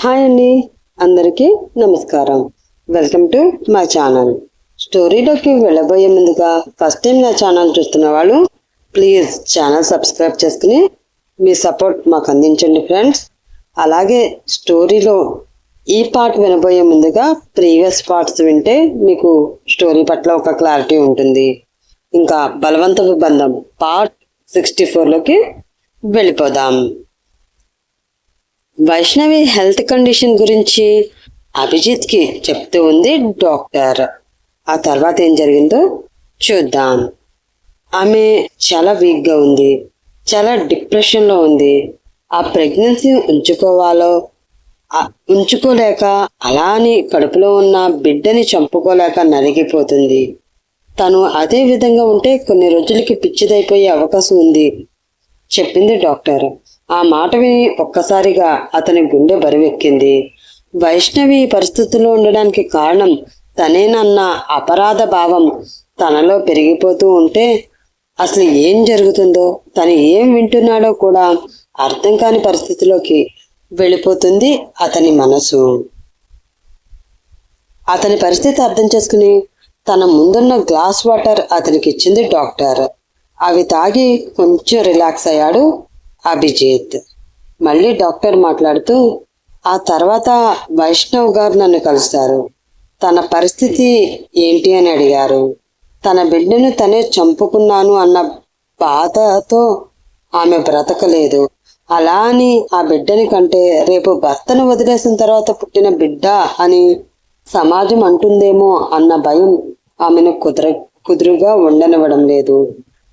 Hi అండి. అందరికీ నమస్కారం. వెల్కమ్ టు మా ఛానల్. స్టోరీలోకి వెళ్ళబోయే ముందుగా ఫస్ట్ టైం నా ఛానల్ చూస్తున్న వాళ్ళు ప్లీజ్ ఛానల్ సబ్స్క్రైబ్ చేసుకుని మీ సపోర్ట్ మాకు అందించండి ఫ్రెండ్స్. అలాగే స్టోరీలో ఈ పార్ట్ వినబోయే ముందుగా ప్రీవియస్ పార్ట్స్ వింటే మీకు స్టోరీ పట్ల ఒక క్లారిటీ ఉంటుంది. ఇంకా బలవంతపు బంధం పార్ట్ సిక్స్టీ ఫోర్లోకి వెళ్ళిపోదాం. వైష్ణవి హెల్త్ కండిషన్ గురించి అభిజిత్కి చెప్తూ ఉంది డాక్టర్. ఆ తర్వాత ఏం జరిగిందో చూద్దాం. ఆమె చాలా వీక్గా ఉంది చాలా డిప్రెషన్లో ఉంది. ఆ ప్రెగ్నెన్సీ ఉంచుకోవాలో ఉంచుకోలేక అలా అని కడుపులో ఉన్న బిడ్డని చంపుకోలేక నలిగిపోతుంది. తను అదే విధంగా ఉంటే కొన్ని రోజులకి పిచ్చిదైపోయే అవకాశం ఉంది చెప్పింది డాక్టర్. ఆ మాట విని ఒక్కసారిగా అతని గుండె బరువెక్కింది. వైష్ణవి పరిస్థితుల్లో ఉండడానికి కారణం తనేనన్న అపరాధ భావం తనలో పెరిగిపోతూ ఉంటే అసలు ఏం జరుగుతుందో తను ఏం వింటున్నాడో కూడా అర్థం కాని పరిస్థితిలోకి వెళ్ళిపోతుంది అతని మనసు. అతని పరిస్థితి అర్థం చేసుకుని తన ముందున్న గ్లాస్ వాటర్ అతనికి ఇచ్చింది డాక్టర్. అవి తాగి కొంచెం రిలాక్స్ అయ్యాడు. అభిజిత్. మళ్ళీ డాక్టర్ మాట్లాడుతూ ఆ తర్వాత వైష్ణవ్ గారు నన్ను కలుస్తారు. తన పరిస్థితి ఏంటి అని అడిగారు. తన బిడ్డను తనే చంపుకున్నాను అన్న బాధతో ఆమె బ్రతకలేదు. అలా అని ఆ బిడ్డని కంటే రేపు భర్తను వదిలేసిన తర్వాత పుట్టిన బిడ్డ అని సమాజం అంటుందేమో అన్న భయం ఆమెను కుదర కుదురుగా ఉండనివ్వడం లేదు.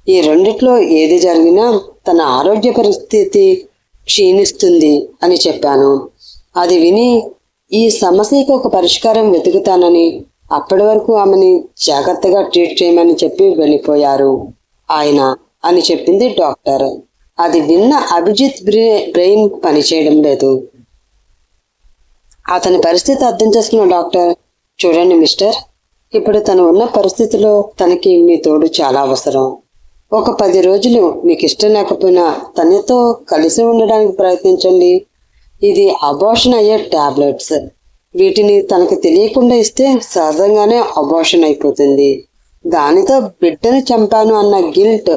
ఈ రెండిట్లో ఏది జరిగినా తన ఆరోగ్య పరిస్థితి క్షీణిస్తుంది అని చెప్పాను. అది విని ఈ సమస్యకు ఒక పరిష్కారం వెతుకుతానని అప్పటి వరకు ఆమెని జాగ్రత్తగా ట్రీట్ చేయమని చెప్పి వెళ్ళిపోయారు. ఆయన అని చెప్పింది డాక్టర్. అది విన్న అభిజిత్ బ్రెయిన్ పనిచేయడం లేదు. అతని పరిస్థితి అర్థం చేసుకున్న డాక్టర్ చూడండి మిస్టర్ ఇప్పుడు తను ఉన్న పరిస్థితిలో తనకి మీ తోడు చాలా అవసరం. ఒక పది రోజులు మీకు ఇష్టం లేకపోయినా తనతో కలిసి ఉండడానికి ప్రయత్నించండి. ఇది అబార్షన్ అయ్యే టాబ్లెట్స్. వీటిని తనకు తెలియకుండా ఇస్తే సహజంగానే అబార్షన్ అయిపోతుంది. దానితో బిడ్డను చంపాను అన్న గిల్ట్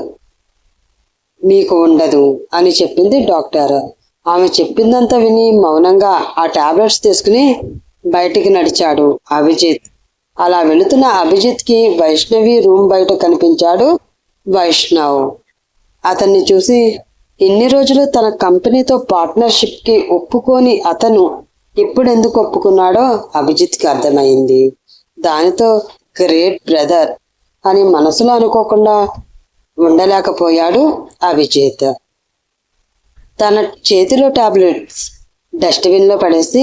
మీకు ఉండదు అని చెప్పింది డాక్టర్. ఆమె చెప్పిందంతా విని మౌనంగా ఆ టాబ్లెట్స్ తీసుకుని బయటికి నడిచాడు అభిజిత్. అలా వెళుతున్న అభిజిత్కి వైష్ణవి రూమ్ బయట కనిపించాడు. వైష్ణవ్. అతన్ని చూసి ఇన్ని రోజులు తన కంపెనీతో పార్ట్నర్షిప్కి ఒప్పుకొని అతను ఇప్పుడెందుకు ఒప్పుకున్నాడో అభిజిత్కి అర్థమైంది. దానితో గ్రేట్ బ్రదర్ అని మనసులో అనుకోకుండా ఉండలేకపోయాడు అభిజిత్. తన చేతిలో టాబ్లెట్స్ డస్ట్బిన్లో పడేసి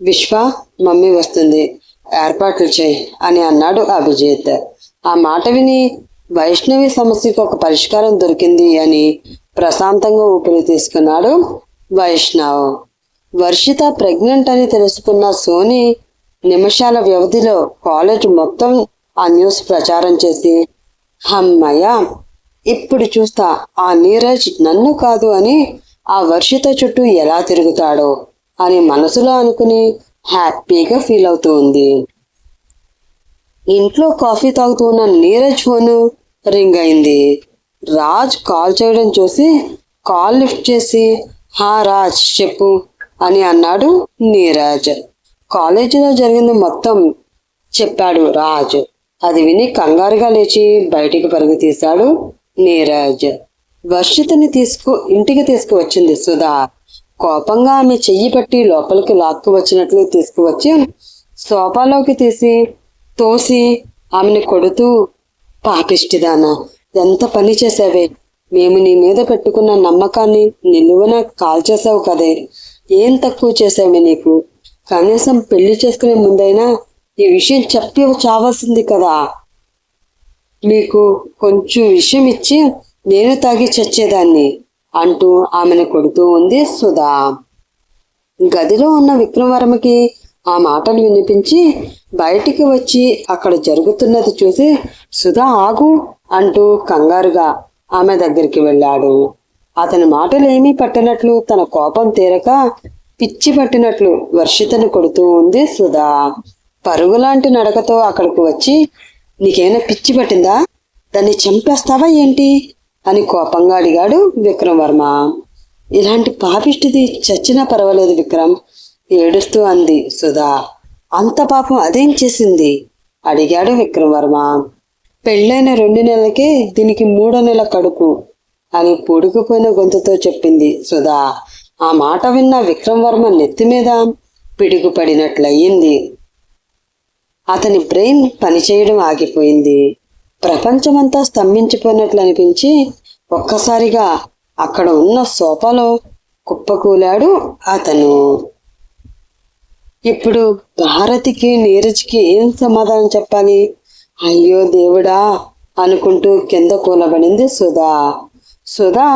విశ్వ మమ్మీ వస్తుంది ఏర్పాట్లు చేయి అని అన్నాడు అభిజిత్. ఆ మాట విని వైష్ణవి సమస్యకు ఒక పరిష్కారం దొరికింది అని ప్రశాంతంగా ఊపిరి తీసుకున్నాడు వైష్ణవ్. వర్షిత ప్రెగ్నెంట్ అని తెలుసుకున్న సోని నిమిషాల వ్యవధిలో కాలేజ్ మొత్తం ఆ న్యూస్ ప్రచారం చేసి అమ్మయ్య ఇప్పుడు చూస్తా ఆ నీరజ్ నన్ను కాదు అని ఆ వర్షిత చుట్టూ ఎలా తిరుగుతాడో అని మనసులో అనుకుని హ్యాపీగా ఫీల్ అవుతూ ఉంది. ఇంట్లో కాఫీ తాగుతూ ఉన్న నీరజ్ ఫోన్ రింగ్ అయింది. రాజ్ కాల్ చేయడం చూసి కాల్ లిఫ్ట్ చేసి హా రాజ్ చెప్పు అని అన్నాడు నీరజ్. కాలేజీలో జరిగింది మొత్తం చెప్పాడు రాజ్. అది విని కంగారుగా లేచి బయటికి పరుగు తీశాడు నీరజ్. వర్షితని తీసుకు ఇంటికి తీసుకువచ్చింది సుధా. కోపంగా ఆమె చెయ్యి పట్టి లోపలికి లాక్కు వచ్చినట్లు తీసుకువచ్చి సోఫాలోకి తీసి తోసి ఆమెను కొడుతూ పాపిష్టిదానా ఎంత పని చేసావే మేము నీ మీద పెట్టుకున్న నమ్మకాన్ని నిలువన కాల్చేసావు కదే. ఏం తక్కువ చేసావే నీకు? కనీసం పెళ్ళి చేసుకునే ముందైనా ఈ విషయం చెప్పి చావాల్సింది కదా. మీకు కొంచెం విషయం ఇచ్చి నేను తాగి చచ్చేదాన్ని అంటూ ఆమెను కొడుతూ ఉంది సుధా. గదిలో ఉన్న విక్రమవర్మకి ఆ మాటలు వినిపించి బయటికి వచ్చి అక్కడ జరుగుతున్నది చూసి సుధా ఆగు అంటూ కంగారుగా ఆమె దగ్గరికి వెళ్ళాడు. అతని మాటలు ఏమీ పట్టనట్లు తన కోపం తీరక పిచ్చి పట్టినట్లు వర్షితను కొడుతూ ఉంది సుధా. పరుగులాంటి నడకతో అక్కడికి వచ్చి నీకేమైనా పిచ్చి పట్టిందా? దాన్ని చంపేస్తావా ఏంటి? అని కోపంగా అడిగాడు విక్రమ్ వర్మ ఇలాంటి పాపిష్టిది చచ్చినా పర్వాలేదు విక్రమ్. ఏడుస్తూ అంది సుధా అంత పాపం అదేం చేసింది? అడిగాడు విక్రమవర్మ పెళ్ళైన రెండు నెలలకే దీనికి మూడో నెల కడుపు అని పొడుగుపోయిన గొంతుతో చెప్పింది సుధా. ఆ మాట విన్న విక్రమవర్మ నెత్తి మీద పిడుగుపడినట్లయింది. అతని బ్రెయిన్ పనిచేయడం ఆగిపోయింది. ప్రపంచమంతా స్తంభించిపోయినట్లు అనిపించి ఒక్కసారిగా అక్కడ ఉన్న సోఫాలో కుప్పకూలాడు అతను. ఇప్పుడు భారతికి నీరజ్కి ఏం సమాధానం చెప్పాలి? అయ్యో దేవుడా అనుకుంటూ కింద కూలబడింది సుధా. సుధా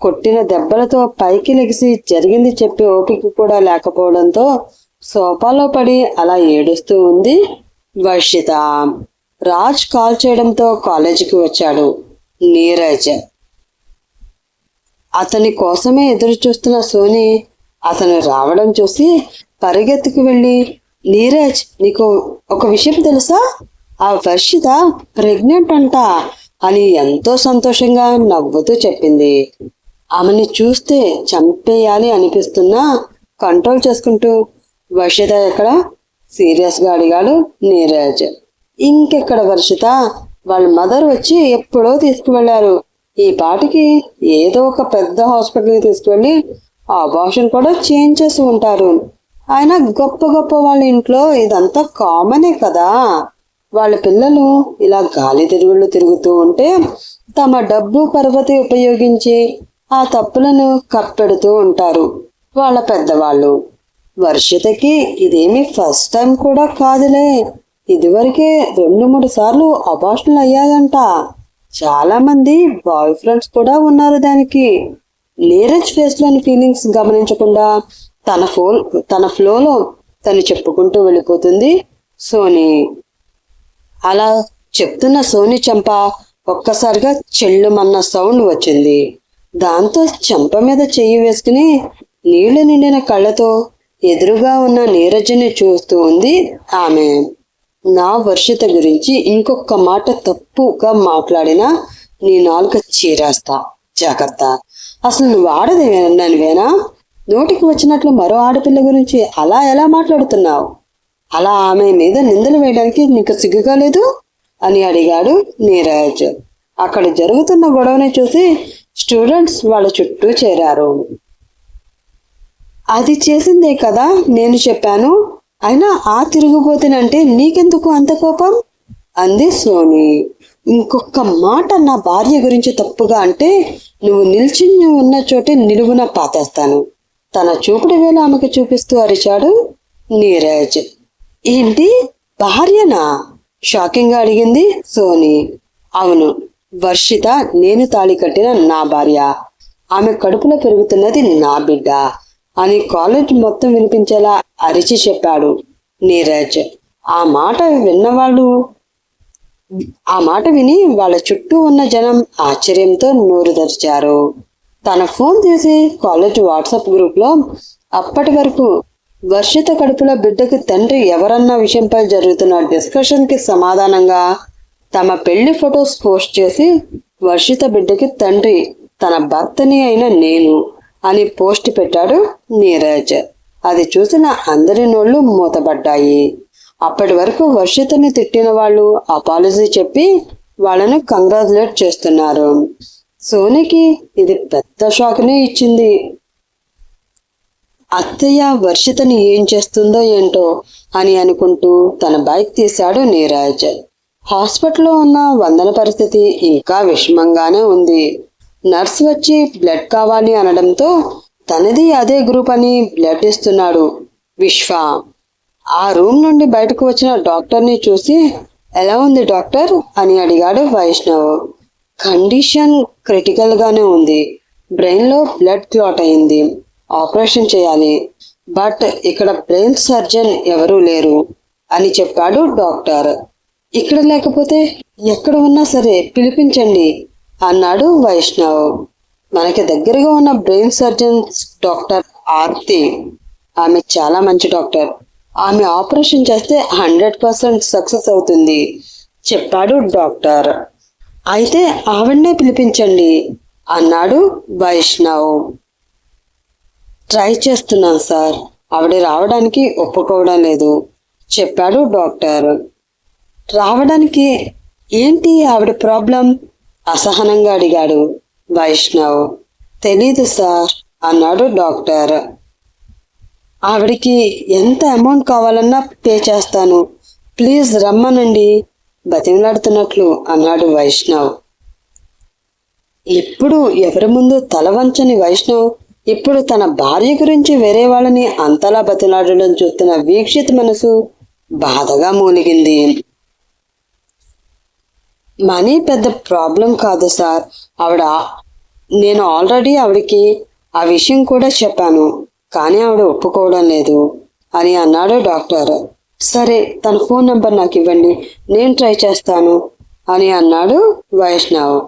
కొట్టిన దెబ్బలతో పైకి లెగిసి జరిగింది చెప్పే ఓపిక కూడా లేకపోవడంతో సోఫాలో పడి అలా ఏడుస్తూ ఉంది వర్షిత. రాజ్ కాల్ చేయడంతో కాలేజీకి వచ్చాడు నీరజ్. అతని కోసమే ఎదురు చూస్తున్న సోని అతను రావడం చూసి పరిగెత్తుకు వెళ్ళి నీరజ్ నీకు ఒక విషయం తెలుసా? ఆ వర్షిత ప్రెగ్నెంట్ అంట అని ఎంతో సంతోషంగా నవ్వుతూ చెప్పింది. ఆమెని చూస్తే చంపేయాలి అనిపిస్తున్నా కంట్రోల్ చేసుకుంటూ వర్షిత ఎక్కడ? సీరియస్గా అడిగాడు నీరజ్. ఇంకెక్కడ వర్షిత వాళ్ళ మదర్ వచ్చి ఎప్పుడో తీసుకువెళ్ళారు ఈ పాటికి ఏదో ఒక పెద్ద హాస్పిటల్కి తీసుకువెళ్ళి ఆ అబార్షన్ కూడా చేంజ్ చేసి ఉంటారు. ఆయన గొప్ప గొప్ప వాళ్ళ ఇంట్లో ఇదంతా కామనే కదా. వాళ్ళ పిల్లలు ఇలా గాలి తిరుగుళ్ళు తిరుగుతూ ఉంటే తమ డబ్బు పరపతి ఉపయోగించి ఆ తప్పులను కప్పెడుతూ ఉంటారు వాళ్ళ పెద్దవాళ్ళు. వర్షితకి ఇదేమి ఫస్ట్ టైం కూడా కాదులే. ఇదివరకే రెండు మూడు సార్లు అబార్షన్లు అయ్యాదంట చాలామంది బాయ్ ఫ్రెండ్స్ కూడా ఉన్నారు దానికి. నీరజ్ ఫేస్లోని ఫీలింగ్స్ గమనించకుండా తన ఫోన్ తన ఫ్లోలో తను చెప్పుకుంటూ వెళ్ళిపోతుంది. సోనీ అలా చెప్తున్న సోని చెంప ఒక్కసారిగా చెల్లుమన్న సౌండ్ వచ్చింది. దాంతో చెంప మీద చెయ్యి వేసుకుని నీళ్ళు నిండిన కళ్ళతో ఎదురుగా ఉన్న నీరజ్ని చూస్తూ ఉంది ఆమె. నా వర్షిత గురించి ఇంకొక మాట తప్పుగా మాట్లాడినా నీ నాలుక చీరేస్తా. జాగ్రత్త. అసలు నువ్వు ఆడదేవేనా నోటికి వచ్చినట్లు మరో ఆడపిల్ల గురించి అలా ఎలా మాట్లాడుతున్నావు? అలా ఆమె మీద నిందలు వేయడానికి నీకు సిగ్గుగా లేదు? అని అడిగాడు నీరజ్. అక్కడ జరుగుతున్న గొడవని చూసి స్టూడెంట్స్ వాళ్ళ చుట్టూ చేరారు. అది చేసిందే కదా నేను చెప్పాను. అయినా ఆ తిరిగిపోతేనంటే నీకెందుకు అంత కోపం? అంది సోని. ఇంకొక మాట నా భార్య గురించి తప్పుగా అంటే నువ్వు నిలిచి ఉన్న చోటే నిలువున పాతేస్తాను. తన చూపుడు వేళ ఆమెకు చూపిస్తూ అరిచాడు నీరజ్. ఏంటి? భార్యనా? షాకింగ్గా అడిగింది సోని. అవును వర్షిత నేను తాళి కట్టిన నా భార్య. ఆమె కడుపులో పెరుగుతున్నది నా బిడ్డ అని కాలేజ్ మొత్తం వినిపించేలా అరిచి చెప్పాడు నీరజ్. ఆ మాట విన్నవాళ్ళు ఆ మాట విని వాళ్ళ చుట్టూ ఉన్న జనం ఆశ్చర్యంతో నోరు తెరిచారు. తన ఫోన్ తీసి కాలేజ్ వాట్సాప్ గ్రూప్లో అప్పటి వరకు వర్షిత కడుపులో బిడ్డకి తండ్రి ఎవరన్న విషయంపై జరుగుతున్న డిస్కషన్కి సమాధానంగా తమ పెళ్ళి ఫొటోస్ పోస్ట్ చేసి వర్షిత బిడ్డకి తండ్రి తన భర్తని అయిన నేను అని పోస్ట్ పెట్టాడు నీరజ్. అది చూసిన అందరి నోళ్ళు మూతపడ్డాయి అప్పటి వరకు వర్షితని తిట్టిన వాళ్ళు అపాలజీ చెప్పి వాళ్ళను కంగ్రాచులేట్ చేస్తున్నారు. సోనికి ఇది పెద్ద షాక్నే ఇచ్చింది. అత్తయ్య వర్షితని ఏం చేస్తుందో ఏంటో అని అనుకుంటూ తన బైక్ తీశాడు నీరాజ్. హాస్పిటల్లో ఉన్న వందన పరిస్థితి ఇంకా విషమంగానే ఉంది. నర్స్ వచ్చి బ్లడ్ కావాలి అనడంతో తనది అదే గ్రూప్ అని బ్లడ్ ఇస్తున్నాడు విశ్వ. ఆ రూమ్ నుండి బయటకు వచ్చిన డాక్టర్ని చూసి ఎలా ఉంది డాక్టర్? అని అడిగాడు వైష్ణవ్. కండిషన్ క్రిటికల్ గానే ఉంది. బ్రెయిన్లో బ్లడ్ క్లాట్ అయింది. ఆపరేషన్ చేయాలి. బట్ ఇక్కడ బ్రెయిన్ సర్జన్ ఎవరూ లేరు అని చెప్పాడు డాక్టర్. ఇక్కడ లేకపోతే ఎక్కడ ఉన్నా సరే పిలిపించండి అన్నాడు వైష్ణవ్. మనకి దగ్గరగా ఉన్న బ్రెయిన్ సర్జన్స్ డాక్టర్ ఆర్తి. ఆమె చాలా మంచి డాక్టర్. ఆమె ఆపరేషన్ చేస్తే హండ్రెడ్ పర్సెంట్ సక్సెస్ అవుతుంది చెప్పాడు డాక్టర్. అయితే ఆవిడనే పిలిపించండి అన్నాడు వైష్ణవ్. ట్రై చేస్తున్నాను సార్ ఆవిడ రావడానికి ఒప్పుకోవడం లేదు చెప్పాడు డాక్టర్. రావడానికి ఏంటి ఆవిడ ప్రాబ్లం? అసహనంగా అడిగాడు వైష్ణవ్. తెలీదు సార్ అన్నాడు డాక్టర్. ఆవిడికి ఎంత అమౌంట్ కావాలన్నా పే చేస్తాను ప్లీజ్ రమ్మనండి బతిమలాడుతున్నట్లు అన్నాడు వైష్ణవ్. ఇప్పుడు ఎవరి ముందు తల వంచని వైష్ణవ్ ఇప్పుడు తన భార్య గురించి వేరే వాళ్ళని అంతలా బతిలాడడం చూస్తున్న వీక్షిత్ మనసు బాధగా మూలిగింది. మనీ పెద్ద ప్రాబ్లం కాదు సార్. ఆవిడ నేను ఆల్రెడీ ఆవిడకి ఆ విషయం కూడా చెప్పాను కానీ ఆవిడ ఒప్పుకోవడం లేదు అని అన్నాడు డాక్టర్. సరే తన ఫోన్ నెంబర్ నాకు ఇవ్వండి. నేను ట్రై చేస్తాను అని అన్నాడు వైష్ణవ్.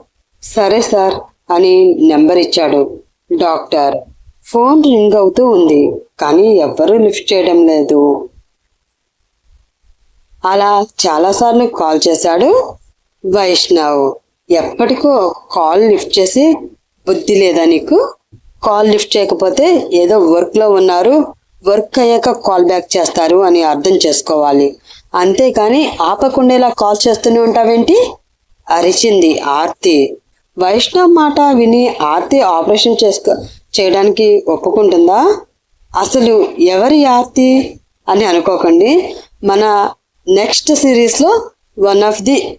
సరే సార్ అని నెంబర్ ఇచ్చాడు డాక్టర్. ఫోన్ రింగ్ అవుతూ ఉంది కానీ ఎవ్వరూ లిఫ్ట్ చేయడం లేదు. అలా చాలాసార్లు కాల్ చేశాడు వైష్ణవ్. ఎప్పటికో కాల్ లిఫ్ట్ చేసి బుద్ధి లేదా నీకు? కాల్ లిఫ్ట్ చేయకపోతే ఏదో వర్క్లో ఉన్నారు వర్క్ అయ్యాక కాల్ బ్యాక్ చేస్తారు అని అర్థం చేసుకోవాలి. అంతేకాని ఆపకుండేలా కాల్ చేస్తూనే ఉంటావేంటి? అరిచింది ఆర్తి. వైష్ణవ్ మాట విని ఆర్తి ఆపరేషన్ చేసుకో చేయడానికి ఒప్పుకుంటుందా? అసలు ఎవరి ఆర్తి? అని అనుకోకండి. మన నెక్స్ట్ సిరీస్లో one of the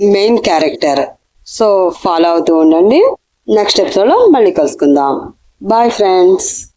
main character. So follow అవుతూ ఉండండి. నెక్స్ట్ ఎపిసోడ్లో మళ్ళీ కలుసుకుందాం. Bye friends.